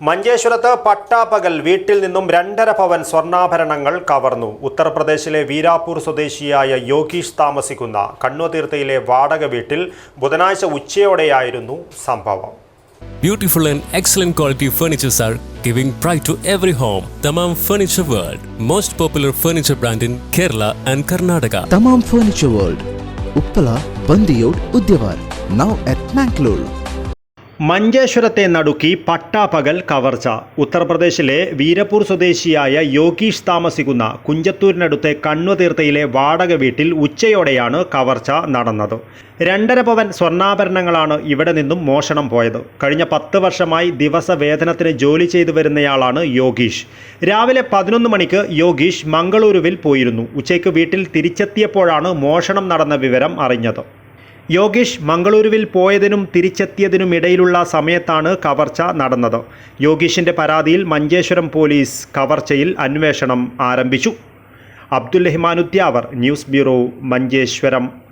മഞ്ചേശ്വരത്ത് പട്ടാപകൽ വീട്ടിൽ നിന്നും രണ്ടര ഭവൻ സ്വർണാഭരണങ്ങൾ കവർന്നു. ഉത്തർപ്രദേശിലെ വീരാപൂർ സ്വദേശിയായ യോഗീഷ് താമസിക്കുന്ന കണ്ണുതീർത്തയിലെ വാടക വീട്ടിൽ ബുധനാഴ്ച ഉച്ചയോടെയായിരുന്നു സംഭവം. Beautiful and excellent quality furnitures are giving pride to every home Tamam furniture world most popular furniture brand in Kerala and Karnataka Tamam furniture world Uppala Bandiyod Udyavar now at Mangalore മഞ്ചേശ്വരത്തെ നടുക്കി പട്ടാപ്പകൽ കവർച്ച. ഉത്തർപ്രദേശിലെ വീരപൂർ സ്വദേശിയായ യോഗീഷ് താമസിക്കുന്ന കുഞ്ചത്തൂരിനടുത്തെ കണ്ണുതീർത്തയിലെ വാടക വീട്ടിൽ ഉച്ചയോടെയാണ് കവർച്ച നടന്നത്. രണ്ടര പവൻ സ്വർണാഭരണങ്ങളാണ് ഇവിടെ നിന്നും മോഷണം പോയത്. കഴിഞ്ഞ പത്ത് വർഷമായി ദിവസവേതനത്തിന് ജോലി ചെയ്തു വരുന്നയാളാണ് യോഗീഷ്. രാവിലെ പതിനൊന്ന് മണിക്ക് യോഗീഷ് മംഗളൂരുവിൽ പോയിരുന്നു. ഉച്ചയ്ക്ക് വീട്ടിൽ തിരിച്ചെത്തിയപ്പോഴാണ് മോഷണം നടന്ന വിവരം അറിഞ്ഞത്. യോഗീഷ് മംഗളൂരുവിൽ പോയതിനും തിരിച്ചെത്തിയതിനും ഇടയിലുള്ള സമയത്താണ് കവർച്ച നടന്നത്. യോഗീഷിന്റെ പരാതിയിൽ മഞ്ചേശ്വരം പോലീസ് കവർച്ചയിൽ അന്വേഷണം ആരംഭിച്ചു. Abdul Rahman Udyavar news bureau Manjeshwaram.